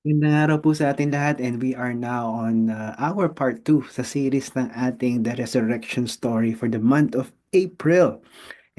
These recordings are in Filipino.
Magandang araw po sa ating lahat and we are now on uh, our part 2 sa series ng ating The Resurrection Story for the month of April.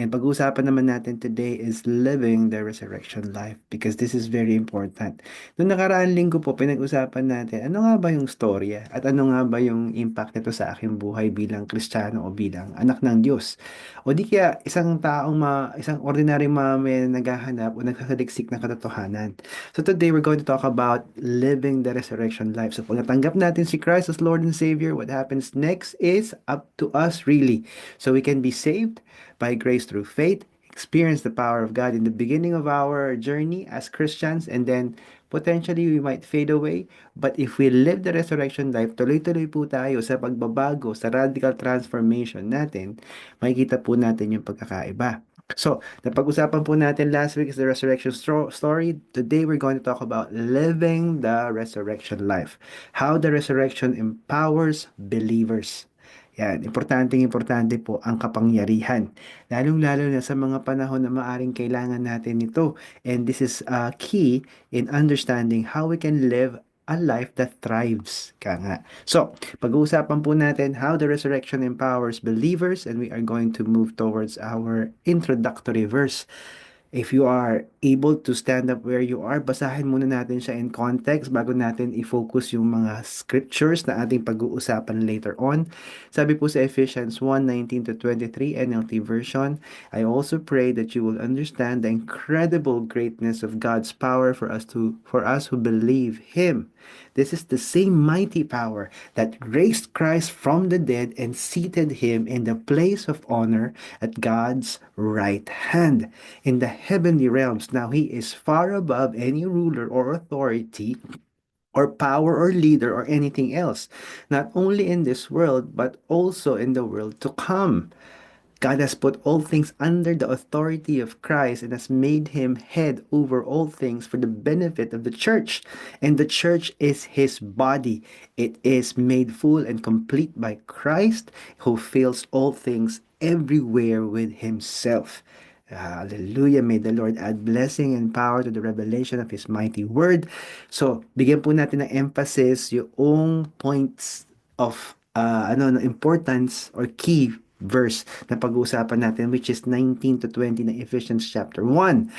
And pag-uusapan naman natin today is living the resurrection life because this is very important. Noong nakaraang linggo po, pinag-usapan natin ano nga ba yung storya at ano nga ba yung impact nito sa aking buhay bilang Kristiyano o bilang anak ng Diyos. O di kaya isang taong ma, isang ordinary mamamayan na naghahanap o nagsasaliksik ng katotohanan. So today we're going to talk about living the resurrection life. So pag natanggap natin si Christ as Lord and Savior, what happens next is up to us really. So we can be saved by grace through faith, experience the power of God in the beginning of our journey as Christians, and then potentially we might fade away. But if we live the resurrection life, tuloy-tuloy po tayo sa pagbabago, sa radical transformation natin, makikita po natin yung pagkakaiba. So, napag-usapan po natin last week is the resurrection stro- story. Today, we're going to talk about living the resurrection life. How the resurrection empowers believers. Yan, importanteng importante po ang kapangyarihan. Lalong-lalo na sa mga panahon na maaring kailangan natin ito. And this is uh, key in understanding how we can live a life that thrives. Ka nga. So, pag-uusapan po natin how the resurrection empowers believers and we are going to move towards our introductory verse. If you are able to stand up where you are, basahin muna natin siya in context bago natin i-focus yung mga scriptures na ating pag-uusapan later on. Sabi po sa Ephesians 1:19 to 23 NLT version, I also pray that you will understand the incredible greatness of God's power for us to for us who believe him. This is the same mighty power that raised Christ from the dead and seated him in the place of honor at God's right hand in the heavenly realms. Now he is far above any ruler or authority or power or leader or anything else, not only in this world, but also in the world to come. God has put all things under the authority of Christ and has made him head over all things for the benefit of the church. And the church is his body. It is made full and complete by Christ who fills all things everywhere with himself. Hallelujah. May the Lord add blessing and power to the revelation of His mighty word. So, bigyan po natin ng emphasis yung points of uh, ano, importance or key verse na pag-uusapan natin which is 19 to 20 ng Ephesians chapter 1.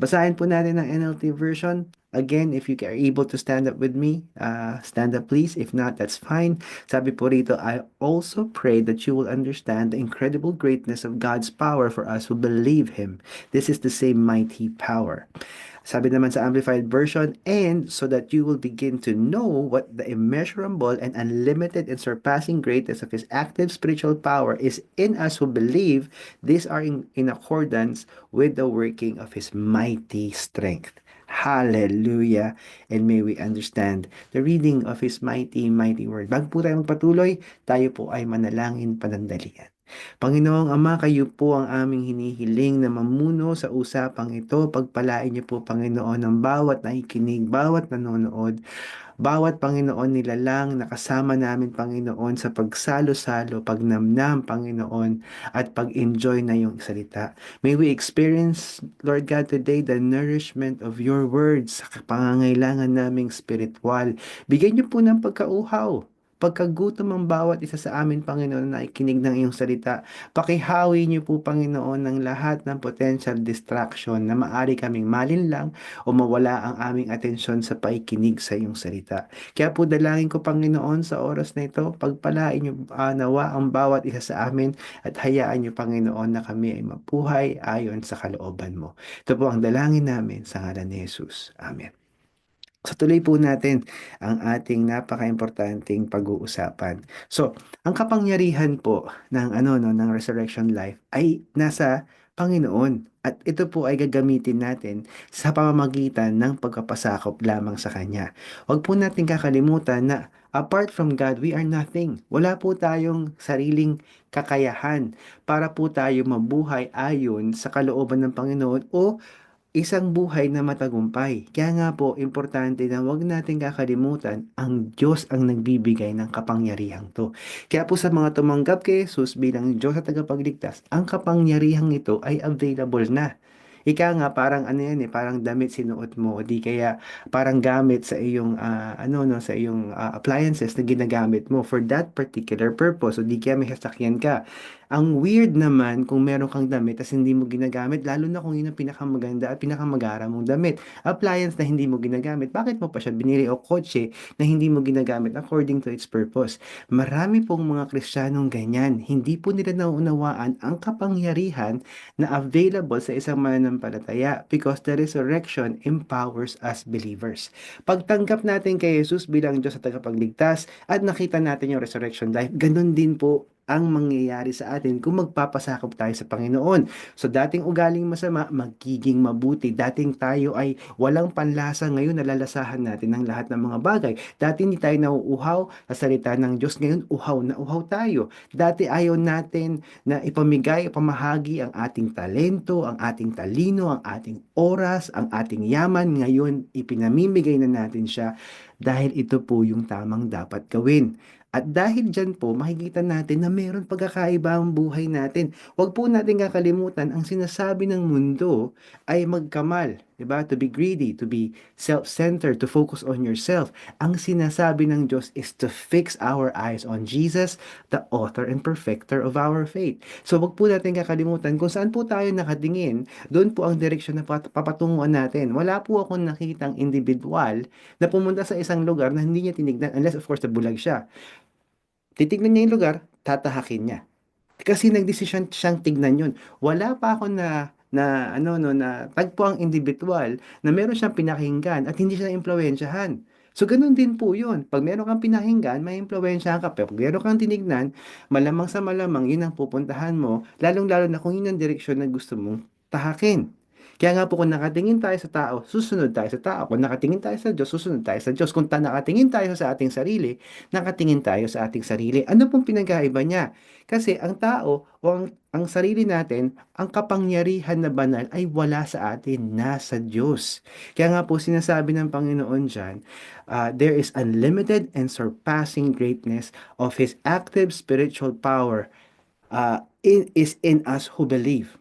Basahin po natin ang NLT version. Again, if you are able to stand up with me, uh, stand up please. If not, that's fine. Sabi po rito, I also pray that you will understand the incredible greatness of God's power for us who believe Him. This is the same mighty power. Sabi naman sa Amplified Version, and so that you will begin to know what the immeasurable and unlimited and surpassing greatness of His active spiritual power is in us who believe, these are in, in accordance with the working of His mighty strength. Hallelujah. And may we understand the reading of His mighty, mighty word. Bago po tayo magpatuloy, tayo po ay manalangin panandalian. Panginoong Ama, kayo po ang aming hinihiling na mamuno sa usapang ito. Pagpalain niyo po, Panginoon, ang bawat nakikinig, bawat nanonood, bawat Panginoon nilalang nakasama namin, Panginoon, sa pagsalo-salo, pagnamnam, Panginoon, at pag-enjoy na yung salita. May we experience, Lord God, today the nourishment of your words sa pangangailangan naming spiritual. Bigyan niyo po ng pagkauhaw pagkagutom ang bawat isa sa amin, Panginoon, na ikinig ng iyong salita. Pakihawi niyo po, Panginoon, ng lahat ng potential distraction na maari kaming malinlang o mawala ang aming atensyon sa paikinig sa iyong salita. Kaya po dalangin ko, Panginoon, sa oras na ito, pagpalain niyo uh, nawa ang bawat isa sa amin at hayaan niyo, Panginoon, na kami ay mapuhay ayon sa kalooban mo. Ito po ang dalangin namin sa ngalan ni Jesus. Amen. So tuloy po natin ang ating napaka-importanting pag-uusapan. So, ang kapangyarihan po ng ano no ng resurrection life ay nasa Panginoon at ito po ay gagamitin natin sa pamamagitan ng pagpapasakop lamang sa Kanya. Huwag po natin kakalimutan na apart from God, we are nothing. Wala po tayong sariling kakayahan para po tayo mabuhay ayon sa kalooban ng Panginoon o isang buhay na matagumpay. Kaya nga po, importante na wag natin kakalimutan, ang Diyos ang nagbibigay ng kapangyarihang to. Kaya po sa mga tumanggap kay Jesus bilang Diyos at tagapagligtas, ang kapangyarihang ito ay available na. Ika nga parang ano yan eh, parang damit sinuot mo o di kaya parang gamit sa iyong ah, ano no sa iyong ah, appliances na ginagamit mo for that particular purpose o di kaya may sasakyan ka. Ang weird naman kung meron kang damit at hindi mo ginagamit, lalo na kung yun ang pinakamaganda at pinakamagara mong damit. Appliance na hindi mo ginagamit, bakit mo pa siya binili o kotse na hindi mo ginagamit according to its purpose? Marami pong mga Kristiyanong ganyan. Hindi po nila nauunawaan ang kapangyarihan na available sa isang mananampalataya because the resurrection empowers us believers. Pagtanggap natin kay Jesus bilang Diyos at tagapagligtas at nakita natin yung resurrection life, ganun din po ang mangyayari sa atin kung magpapasakop tayo sa Panginoon. So dating ugaling masama, magiging mabuti. Dating tayo ay walang panlasa, ngayon nalalasahan natin ang lahat ng mga bagay. Dati hindi tayo nauuhaw sa salita ng Diyos, ngayon uhaw na uhaw tayo. Dati ayaw natin na ipamigay, ipamahagi ang ating talento, ang ating talino, ang ating oras, ang ating yaman. Ngayon, ipinamimigay na natin siya dahil ito po yung tamang dapat gawin. At dahil dyan po, makikita natin na meron pagkakaiba ang buhay natin. Huwag po natin kakalimutan, ang sinasabi ng mundo ay magkamal. Diba? To be greedy, to be self-centered, to focus on yourself. Ang sinasabi ng Diyos is to fix our eyes on Jesus, the author and perfecter of our faith. So wag po natin kakalimutan kung saan po tayo nakatingin, doon po ang direksyon na pat- papatunguhan natin. Wala po akong nakitang individual na pumunta sa isang lugar na hindi niya tinignan, unless of course nabulag siya. Titignan niya yung lugar, tatahakin niya. Kasi nagdesisyon siyang tignan yun. Wala pa ako na na ano no na tagpo ang individual na meron siyang pinakinggan at hindi siya impluwensyahan. So ganun din po 'yun. Pag meron kang pinakinggan, may impluwensyahan ka. Pero pag meron kang tinignan, malamang sa malamang 'yun ang pupuntahan mo, lalong-lalo na kung 'yun ang direksyon na gusto mong tahakin. Kaya nga po kung nakatingin tayo sa tao, susunod tayo sa tao. Kung nakatingin tayo sa Diyos, susunod tayo sa Diyos. Kung ta nakatingin tayo sa ating sarili, nakatingin tayo sa ating sarili. Ano pong pinagkaiba niya? Kasi ang tao o ang, ang sarili natin, ang kapangyarihan na banal ay wala sa atin, nasa Diyos. Kaya nga po sinasabi ng Panginoon dyan, uh, there is unlimited and surpassing greatness of His active spiritual power uh, in, is in us who believe.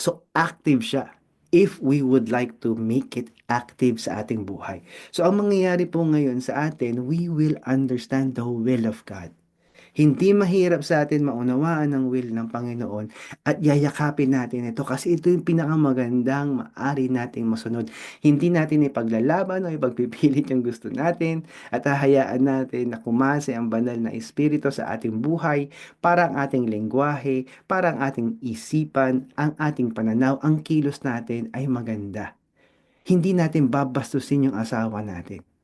So active siya if we would like to make it active sa ating buhay. So ang mangyayari po ngayon sa atin, we will understand the will of God. Hindi mahirap sa atin maunawaan ang will ng Panginoon at yayakapin natin ito kasi ito yung pinakamagandang maari nating masunod. Hindi natin ipaglalaban o ipagpipilit yung gusto natin at hahayaan natin na kumase ang banal na espiritu sa ating buhay para ang ating lengguwahe, para ang ating isipan, ang ating pananaw, ang kilos natin ay maganda. Hindi natin babastusin yung asawa natin.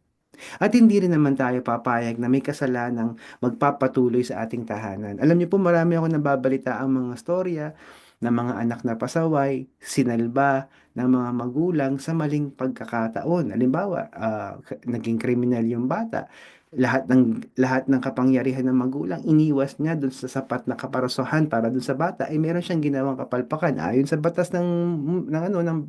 At hindi rin naman tayo papayag na may kasalanang magpapatuloy sa ating tahanan. Alam niyo po marami ako nababalita ang mga storya ng mga anak na pasaway, sinalba ng mga magulang sa maling pagkakataon. Halimbawa, uh, naging kriminal yung bata lahat ng lahat ng kapangyarihan ng magulang iniwas niya doon sa sapat na kaparusahan para doon sa bata ay meron siyang ginawang kapalpakan. Ayon sa batas ng ng ano ng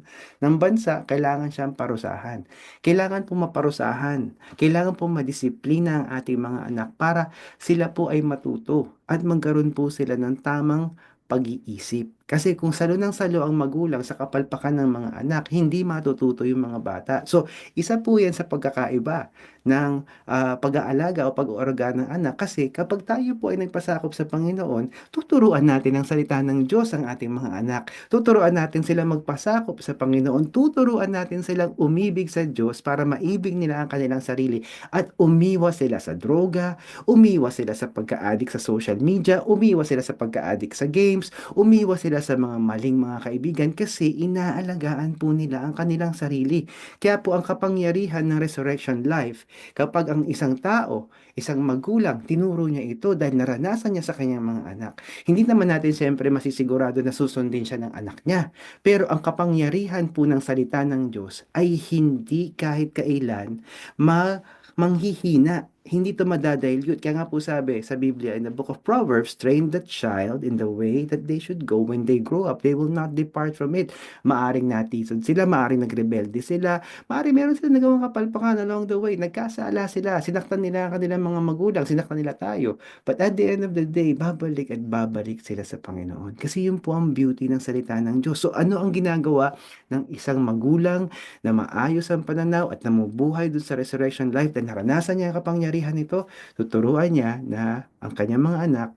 ng bansa kailangan siyang parusahan. Kailangan po maparusahan. Kailangan po madisiplina ang ating mga anak para sila po ay matuto at magkaroon po sila ng tamang pag-iisip. Kasi kung salo ng salo ang magulang sa kapalpakan ng mga anak, hindi matututo yung mga bata. So, isa po yan sa pagkakaiba ng uh, pag-aalaga o pag-oorga ng anak. Kasi kapag tayo po ay nagpasakop sa Panginoon, tuturuan natin ang salita ng Diyos ang ating mga anak. Tuturuan natin sila magpasakop sa Panginoon. Tuturuan natin silang umibig sa Diyos para maibig nila ang kanilang sarili. At umiwas sila sa droga, umiwas sila sa pagka-addict sa social media, umiwas sila sa pagka-addict sa games, umiwas sila sa mga maling mga kaibigan kasi inaalagaan po nila ang kanilang sarili. Kaya po ang kapangyarihan ng resurrection life, kapag ang isang tao, isang magulang, tinuro niya ito dahil naranasan niya sa kanyang mga anak. Hindi naman natin siyempre masisigurado na susundin siya ng anak niya. Pero ang kapangyarihan po ng salita ng Diyos ay hindi kahit kailan ma manghihina hindi to madadilute. Kaya nga po sabi sa Biblia in the book of Proverbs, train the child in the way that they should go when they grow up. They will not depart from it. Maaring natisod sila, maaring nagrebelde sila, maaring meron sila nagawang kapalpakan along the way. Nagkasala sila, sinaktan nila ang kanilang mga magulang, sinaktan nila tayo. But at the end of the day, babalik at babalik sila sa Panginoon. Kasi yun po ang beauty ng salita ng Diyos. So ano ang ginagawa ng isang magulang na maayos ang pananaw at namubuhay dun sa resurrection life dahil naranasan niya ang kapangyarihan nito, tuturuan niya na ang kanyang mga anak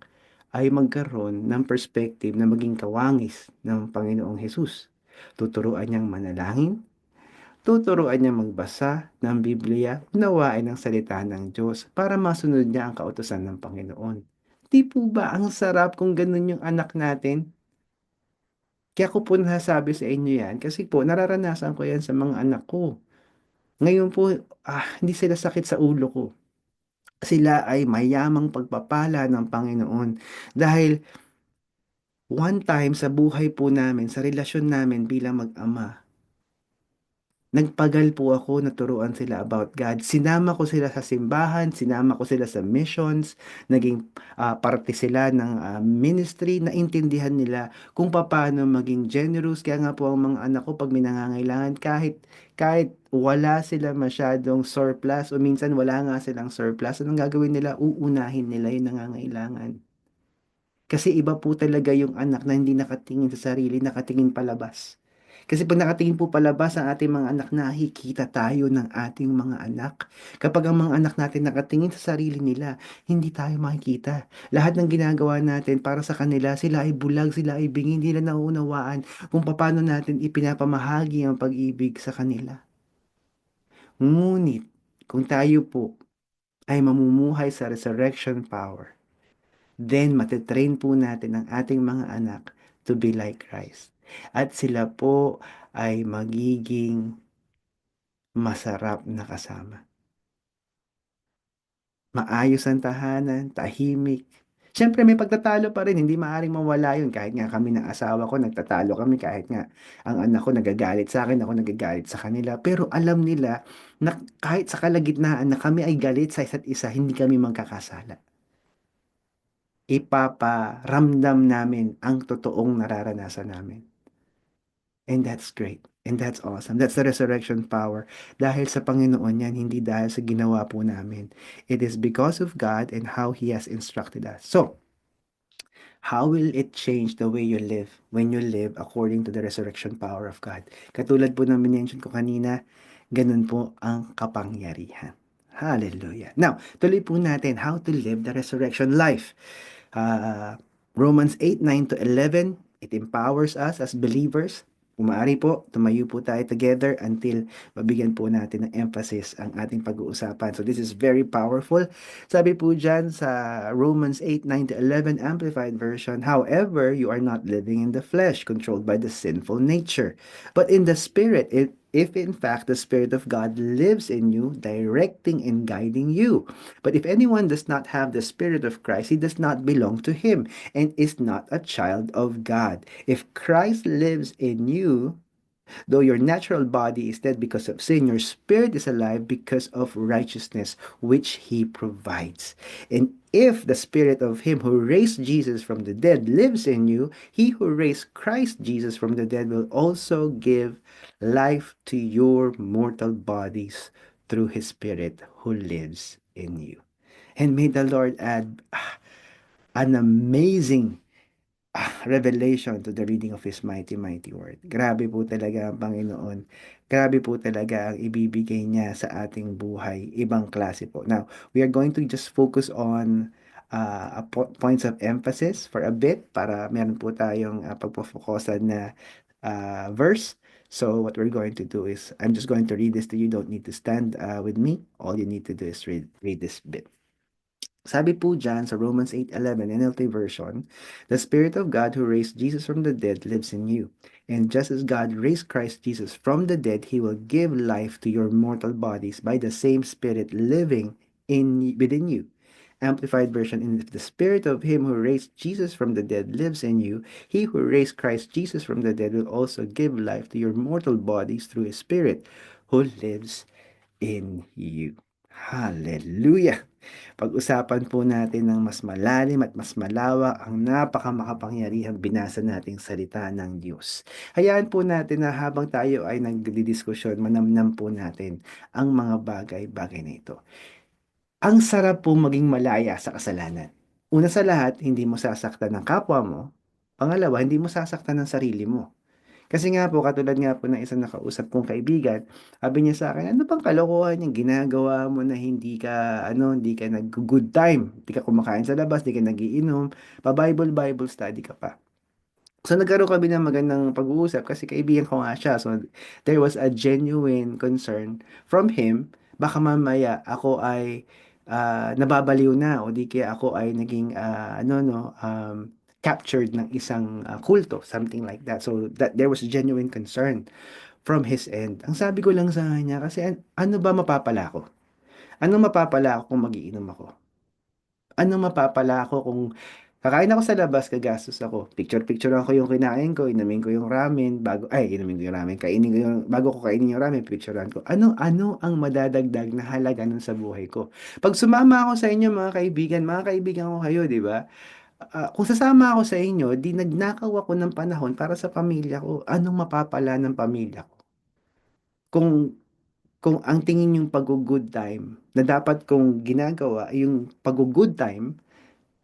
ay magkaroon ng perspective na maging kawangis ng Panginoong Hesus. Tuturuan niyang manalangin, tuturuan niya magbasa ng Biblia, unawain ang salita ng Diyos para masunod niya ang kautosan ng Panginoon. Di po ba ang sarap kung ganun yung anak natin? Kaya ko po nasasabi sa inyo yan kasi po nararanasan ko yan sa mga anak ko. Ngayon po, ah, hindi sila sakit sa ulo ko. Sila ay mayamang pagpapala ng Panginoon. Dahil one time sa buhay po namin, sa relasyon namin bilang mag-ama, Nagpagal po ako, naturuan sila about God. Sinama ko sila sa simbahan, sinama ko sila sa missions, naging uh, parte sila ng uh, ministry, na intindihan nila kung paano maging generous. Kaya nga po ang mga anak ko pag minangangailangan, kahit, kahit wala sila masyadong surplus o minsan wala nga silang surplus, anong gagawin nila? Uunahin nila yung nangangailangan. Kasi iba po talaga yung anak na hindi nakatingin sa sarili, nakatingin palabas. Kasi pag nakatingin po palabas ang ating mga anak, nakikita tayo ng ating mga anak. Kapag ang mga anak natin nakatingin sa sarili nila, hindi tayo makikita. Lahat ng ginagawa natin para sa kanila, sila ay bulag, sila ay bingi, hindi nila nauunawaan kung paano natin ipinapamahagi ang pag-ibig sa kanila. Ngunit, kung tayo po ay mamumuhay sa resurrection power, then matitrain po natin ang ating mga anak to be like Christ. At sila po ay magiging masarap na kasama. Maayos ang tahanan, tahimik. Siyempre may pagtatalo pa rin, hindi maaring mawala yun. Kahit nga kami ng asawa ko, nagtatalo kami. Kahit nga ang anak ko nagagalit sa akin, ako nagagalit sa kanila. Pero alam nila na kahit sa kalagitnaan na kami ay galit sa isa't isa, hindi kami magkakasala. Ipaparamdam namin ang totoong nararanasan namin. And that's great. And that's awesome. That's the resurrection power. Dahil sa Panginoon yan, hindi dahil sa ginawa po namin. It is because of God and how He has instructed us. So, how will it change the way you live when you live according to the resurrection power of God? Katulad po ng mention ko kanina, ganun po ang kapangyarihan. Hallelujah. Now, tuloy po natin how to live the resurrection life. Uh, Romans 8, 9 to 11, it empowers us as believers kung maaari po, tumayo po tayo together until mabigyan po natin ng emphasis ang ating pag-uusapan. So this is very powerful. Sabi po dyan sa Romans 8, 9 11 Amplified Version, However, you are not living in the flesh, controlled by the sinful nature, but in the Spirit, it if in fact the Spirit of God lives in you, directing and guiding you. But if anyone does not have the Spirit of Christ, he does not belong to him and is not a child of God. If Christ lives in you, Though your natural body is dead because of sin, your spirit is alive because of righteousness, which He provides. And if the spirit of Him who raised Jesus from the dead lives in you, He who raised Christ Jesus from the dead will also give life to your mortal bodies through His Spirit who lives in you. And may the Lord add ah, an amazing ah, revelation to the reading of His mighty, mighty word. Grabe po talaga ang Panginoon. Grabe po talaga ang ibibigay niya sa ating buhay. Ibang klase po. Now, we are going to just focus on uh, po points of emphasis for a bit para meron po tayong uh, pagpo-focusan na uh, verse. So what we're going to do is, I'm just going to read this to you. Don't need to stand uh, with me. All you need to do is read, read this bit. Sabi po dyan sa Romans 8.11 NLT version, The Spirit of God who raised Jesus from the dead lives in you. And just as God raised Christ Jesus from the dead, He will give life to your mortal bodies by the same Spirit living in within you. Amplified version, and if the Spirit of Him who raised Jesus from the dead lives in you, He who raised Christ Jesus from the dead will also give life to your mortal bodies through His Spirit who lives in you. Hallelujah! Pag-usapan po natin ng mas malalim at mas malawak ang napakamakapangyarihang binasa nating salita ng Diyos. Hayaan po natin na habang tayo ay nagdidiskusyon, manamnam po natin ang mga bagay-bagay na ito. Ang sarap po maging malaya sa kasalanan. Una sa lahat, hindi mo sasaktan ng kapwa mo. Pangalawa, hindi mo sasaktan ng sarili mo. Kasi nga po, katulad nga po ng isang nakausap kong kaibigan, sabi niya sa akin, ano bang kalokohan yung ginagawa mo na hindi ka, ano, hindi ka nag-good time, hindi ka kumakain sa labas, hindi ka nagiinom, pa-Bible, Bible study ka pa. So nagkaroon kami ng magandang pag-uusap kasi kaibigan ko nga siya. So there was a genuine concern from him. Baka mamaya ako ay ah, nababaliw na o di kaya ako ay naging ah, ano no um, captured ng isang ah, kulto, something like that. So that there was genuine concern from his end. Ang sabi ko lang sa kanya kasi an- ano ba mapapala ko? Anong mapapala ako kung magiinom ako? Anong mapapala ako kung kakain ako sa labas, gagastos ako. Picture-picture ko yung kinain ko, inumin ko yung ramen, bago, ay, inumin ko yung ramen, kainin ko yung, bago ko kainin yung ramen, picturean ko. Ano, ano ang madadagdag na halaga nun sa buhay ko? Pag sumama ako sa inyo, mga kaibigan, mga kaibigan ko kayo, di ba? Ah, kung sasama ako sa inyo, di nagnakaw ako ng panahon para sa pamilya ko. Anong mapapala ng pamilya ko? Kung kung ang tingin yung pag-good time na dapat kong ginagawa yung pag-good time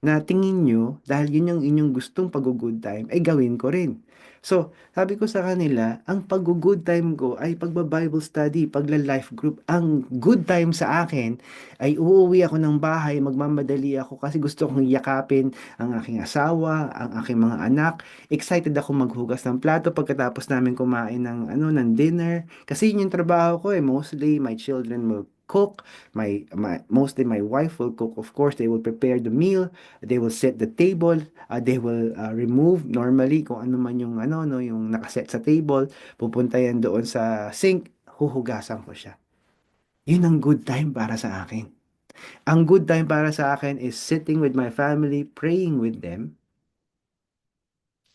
na tingin nyo, dahil yun yung inyong gustong pag-good time, ay gawin ko rin. So, sabi ko sa kanila, ang pag-good time ko ay pagba-Bible study, pagla-life group. Ang good time sa akin ay uuwi ako ng bahay, magmamadali ako kasi gusto kong yakapin ang aking asawa, ang aking mga anak. Excited ako maghugas ng plato pagkatapos namin kumain ng, ano, ng dinner. Kasi yun yung trabaho ko eh. Mostly, my children will cook. My, my, mostly my wife will cook. Of course, they will prepare the meal. They will set the table. Uh, they will uh, remove normally kung ano man yung ano no yung nakaset sa table. Pupunta yan doon sa sink. Huhugasan ko siya. Yun ang good time para sa akin. Ang good time para sa akin is sitting with my family, praying with them,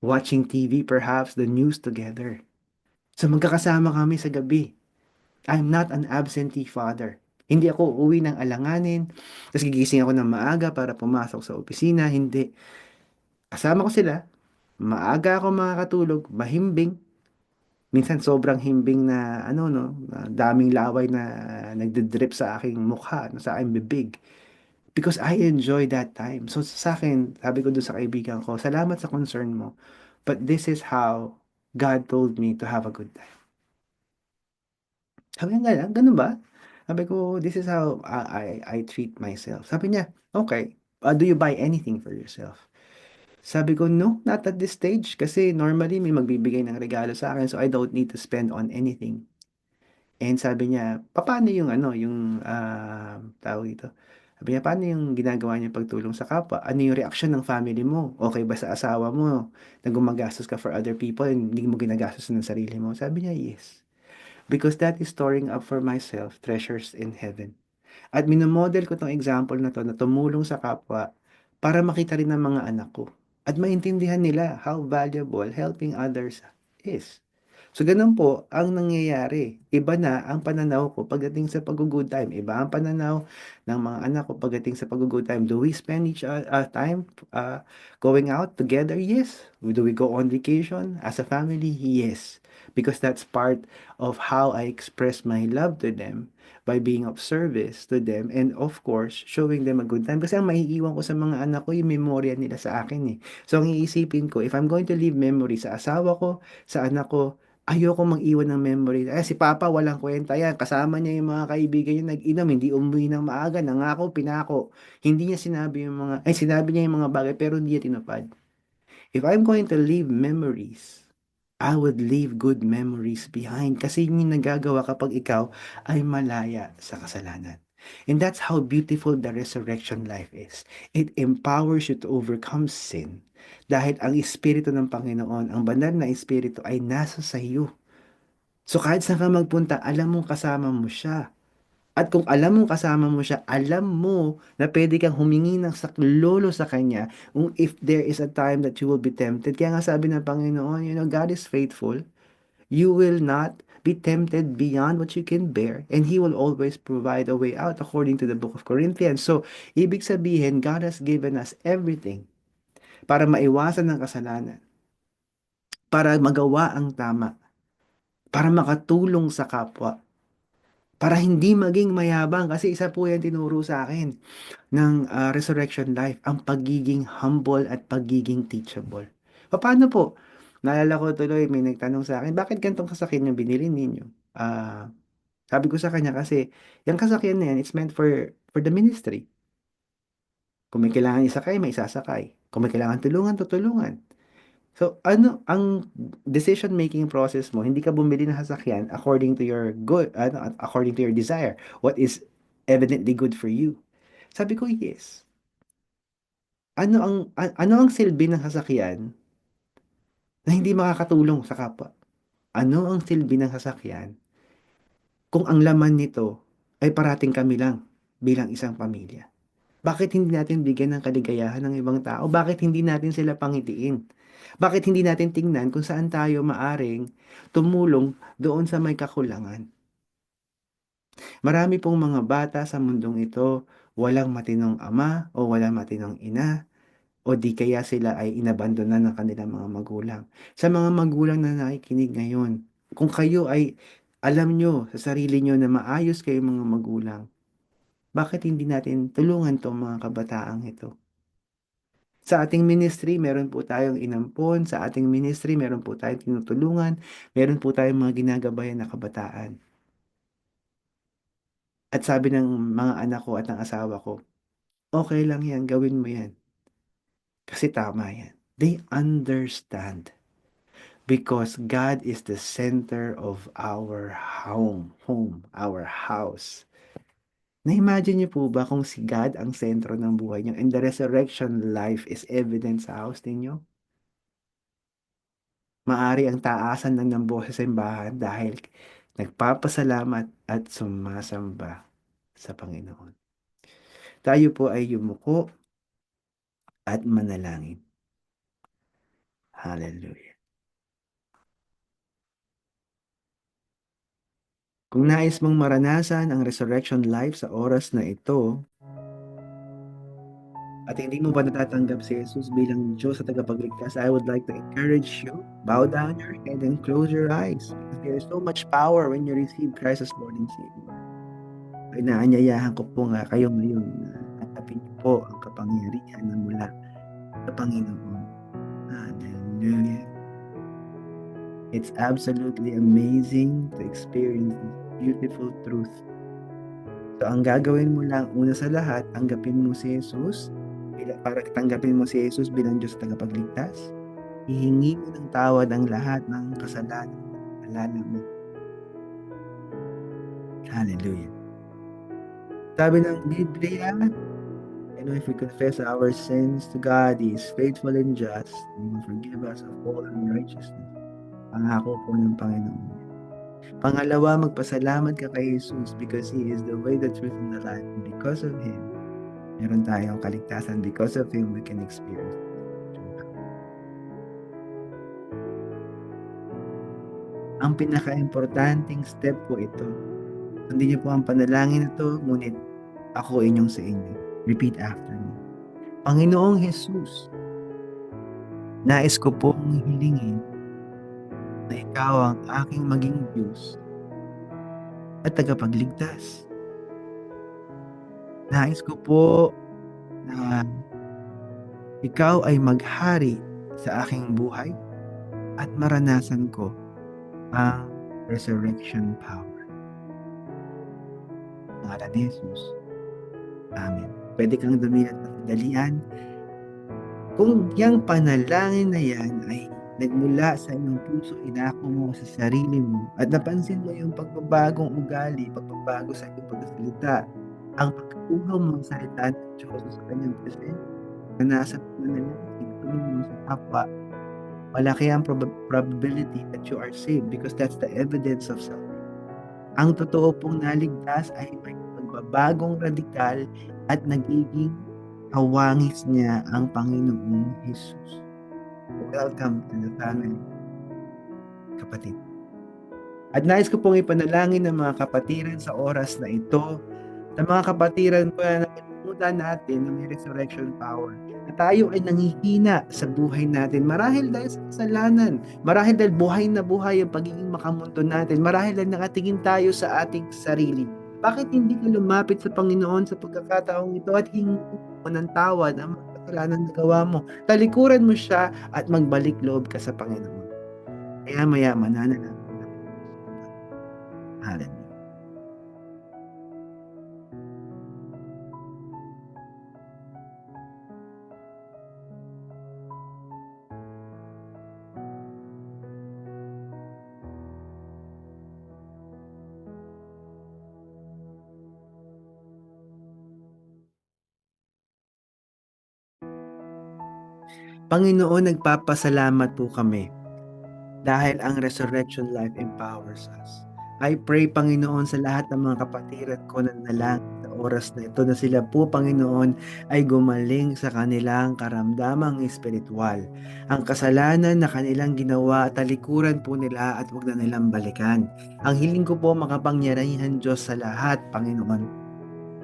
watching TV perhaps, the news together. So magkakasama kami sa gabi. I'm not an absentee father. Hindi ako uuwi ng alanganin, tapos gigising ako ng maaga para pumasok sa opisina. Hindi. Kasama ko sila, maaga ako makakatulog, mahimbing. Minsan sobrang himbing na ano no, na daming laway na nagdidrip sa aking mukha, sa aking bibig. Because I enjoy that time. So sa akin, sabi ko doon sa kaibigan ko, salamat sa concern mo. But this is how God told me to have a good time. Sabi niya, "Ganun ganun ba?" Sabi ko, "This is how I I I treat myself." Sabi niya, "Okay, uh, do you buy anything for yourself?" Sabi ko, "No, not at this stage kasi normally may magbibigay ng regalo sa akin so I don't need to spend on anything." And sabi niya, "Papaano yung ano, yung, ah, tawag dito?" Sabi niya, "Paano yung ginagawa niyong pagtulong sa kapwa? Ano yung reaksyon ng family mo? Okey ba sa asawa mo na gumagastos ka for other people and hindi mo ginagastos ng sarili mo?" Sabi niya, "Yes." Because that is storing up for myself treasures in heaven. At minomodel ko 'tong example na 'to na tumulong sa kapwa para makita rin ng mga anak ko at maintindihan nila how valuable helping others is. So gano'n po ang nangyayari. Iba na ang pananaw ko pagdating sa paggo-good time. Iba ang pananaw ng mga anak ko pagdating sa paggo-good time. Do we spend each uh, uh, time uh, going out together? Yes. Do we go on vacation as a family? Yes. Because that's part of how I express my love to them by being of service to them and of course, showing them a good time. Kasi ang maiiwan ko sa mga anak ko, yung memorya nila sa akin eh. So ang iisipin ko, if I'm going to leave memory sa asawa ko, sa anak ko, ayoko mag-iwan ng memory. Eh, si Papa walang kwenta yan. Kasama niya yung mga kaibigan niya nag-inom, hindi umuwi ng maaga, nangako, pinako. Hindi niya sinabi yung mga, ay sinabi niya yung mga bagay pero hindi niya tinupad. If I'm going to leave memories, I would leave good memories behind kasi yun yung nagagawa kapag ikaw ay malaya sa kasalanan. And that's how beautiful the resurrection life is. It empowers you to overcome sin. Dahil ang Espiritu ng Panginoon, ang banal na Espiritu ay nasa sa iyo. So kahit saan ka magpunta, alam mong kasama mo siya. At kung alam mong kasama mo siya, alam mo na pwede kang humingi ng saklolo sa Kanya kung if there is a time that you will be tempted. Kaya nga sabi ng Panginoon, you know, God is faithful. You will not be tempted beyond what you can bear, and He will always provide a way out according to the book of Corinthians. So, ibig sabihin, God has given us everything para maiwasan ng kasalanan, para magawa ang tama, para makatulong sa kapwa, para hindi maging mayabang kasi isa po yan tinuro sa akin ng uh, resurrection life, ang pagiging humble at pagiging teachable. Paano po? Naalala ko tuloy, may nagtanong sa akin, bakit gantong sasakyan yung binili ninyo? Uh, sabi ko sa kanya kasi, yung kasakyan na yan, it's meant for, for the ministry. Kung may kailangan isakay, may isasakay. Kung may kailangan tulungan, tutulungan. So, ano ang decision-making process mo? Hindi ka bumili ng sasakyan according to your good, ano, according to your desire. What is evidently good for you? Sabi ko, yes. Ano ang ano ang silbi ng sasakyan na hindi makakatulong sa kapwa? Ano ang silbi ng sasakyan kung ang laman nito ay parating kami lang bilang isang pamilya? Bakit hindi natin bigyan ng kaligayahan ng ibang tao? Bakit hindi natin sila pangitiin? Bakit hindi natin tingnan kung saan tayo maaring tumulong doon sa may kakulangan? Marami pong mga bata sa mundong ito, walang matinong ama o walang matinong ina, o di kaya sila ay inabandonan ng kanilang mga magulang. Sa mga magulang na nakikinig ngayon, kung kayo ay alam nyo sa sarili nyo na maayos kayo mga magulang, bakit hindi natin tulungan tong mga kabataang ito? Sa ating ministry, meron po tayong inampon. Sa ating ministry, meron po tayong tinutulungan. Meron po tayong mga ginagabayan na kabataan. At sabi ng mga anak ko at ng asawa ko, okay lang yan, gawin mo yan. Kasi tama yan. They understand. Because God is the center of our home, home, our house. Na-imagine niyo po ba kung si God ang sentro ng buhay niyo and the resurrection life is evident sa house ninyo? Maari ang taasan lang ng boses sa simbahan dahil nagpapasalamat at sumasamba sa Panginoon. Tayo po ay yumuko at manalangin. Hallelujah. Kung nais mong maranasan ang resurrection life sa oras na ito, at hindi mo ba natatanggap si Jesus bilang Diyos sa tagapagligtas, I would like to encourage you, bow down your head and close your eyes. There is so much power when you receive Christ as Lord and Savior. Ay naanyayahan ko po nga kayo ngayon na hanapin niyo po ang kapangyarihan na mula sa Panginoon. Hallelujah. It's absolutely amazing to experience this beautiful truth. So, ang gagawin mo lang, una sa lahat, tanggapin mo si Jesus, para tanggapin mo si Jesus bilang Diyos tagapagligtas. Hihingi mo ng tawad ang lahat ng kasalanan alala mo. Hallelujah. Sabi ng Biblia, know, if we confess our sins to God, He is faithful and just, and He will forgive us of all unrighteousness. Pangako po ng Panginoon. Pangalawa, magpasalamat ka kay Jesus because He is the way, the truth, and the life. And because of Him, meron tayong kaligtasan. Because of Him, we can experience Ang pinaka-importanting step po ito. Hindi niyo po ang panalangin ito, ngunit ako inyong sa inyo. Repeat after me. Panginoong Jesus, nais ko pong hilingin na ikaw ang aking maging Diyos at tagapagligtas. Nais ko po na ikaw ay maghari sa aking buhay at maranasan ko ang resurrection power. Ngalan ni Jesus. Amen. Pwede kang dumilat ng dalian. Kung yung panalangin na yan ay nagmula sa iyong puso, inako mo sa sarili mo, at napansin mo yung pagbabagong ugali, pagbabago sa iyong pagkasalita, ang pagkuha mo ng salita ng Diyos sa kanyang present, na nasa pananalangin, tumingin mo sa kapwa, malaki ang prob- probability that you are saved because that's the evidence of salvation. Ang totoo pong naligtas ay may pagbabagong radikal at nagiging hawangis niya ang Panginoong Jesus. Welcome to the family, kapatid. At nais ko pong ipanalangin ng mga kapatiran sa oras na ito, sa mga kapatiran po na nakalimutan natin na may resurrection power, na tayo ay nangihina sa buhay natin. Marahil dahil sa kasalanan, marahil dahil buhay na buhay ang pagiging makamunto natin, marahil dahil nakatingin tayo sa ating sarili. Bakit hindi ka lumapit sa Panginoon sa pagkakataong ito at hingi mo ng tawad ang mga kasalanan na gawa mo? Talikuran mo siya at magbalik loob ka sa Panginoon. Kaya maya mananalangin Hallelujah. Panginoon, nagpapasalamat po kami dahil ang resurrection life empowers us. I pray, Panginoon, sa lahat ng mga kapatiran ko na nalangin sa oras na ito na sila po, Panginoon, ay gumaling sa kanilang karamdamang espiritual. Ang kasalanan na kanilang ginawa, talikuran po nila at huwag na nilang balikan. Ang hiling ko po, makapangyarihan Diyos sa lahat, Panginoon,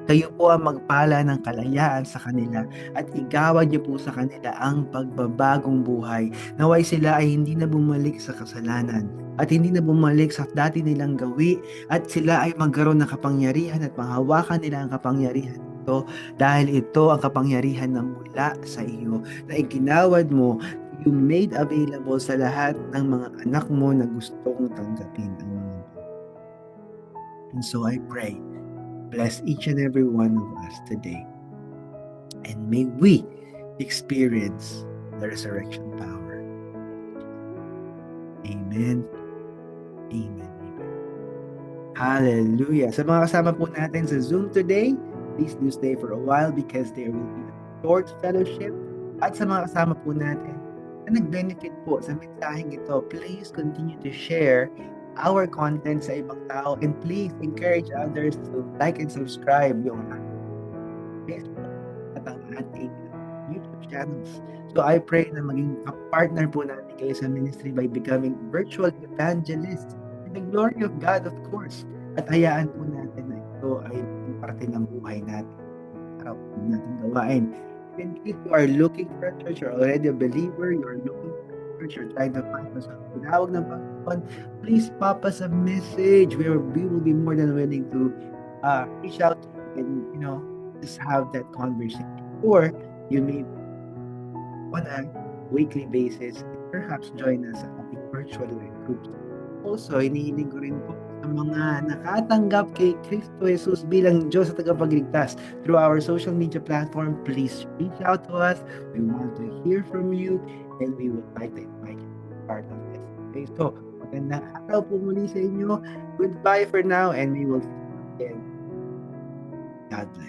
kayo po ang magpala ng kalayaan sa kanila at igawad niyo po sa kanila ang pagbabagong buhay. Naway sila ay hindi na bumalik sa kasalanan at hindi na bumalik sa dati nilang gawi at sila ay magkaroon ng kapangyarihan at mahawakan nila ang kapangyarihan ito dahil ito ang kapangyarihan na mula sa iyo na iginawad mo you made available sa lahat ng mga anak mo na gustong tanggapin ang mga And so I pray bless each and every one of us today. And may we experience the resurrection power. Amen. Amen. Hallelujah. Sa mga kasama po natin sa Zoom today, please do stay for a while because there will be a short fellowship. At sa mga kasama po natin na nag-benefit po sa mensaheng ito, please continue to share our content sa ibang tao and please encourage others to like and subscribe yung Facebook at ang ating YouTube channels. So I pray na maging partner po natin kayo sa ministry by becoming virtual evangelists in the glory of God of course. At hayaan po natin na ito ay parte ng buhay natin. Araw po natin gawain. And if you are looking for a church, you're already a believer, you're looking for church, you're trying to find us sa tinawag ng Panginoon, please pop us a message. We, are, we will be more than willing to uh, reach out and, you know, just have that conversation. Or you may on a weekly basis, perhaps join us sa ating virtual groups. Also, hinihiling ko rin po sa mga nakatanggap kay Kristo Jesus bilang Diyos at tagapagligtas through our social media platform, please reach out to us. We want to hear from you and we would like to invite you to be part of this. Okay, so magandang araw po muli sa inyo. Goodbye for now and we will see you again. God bless.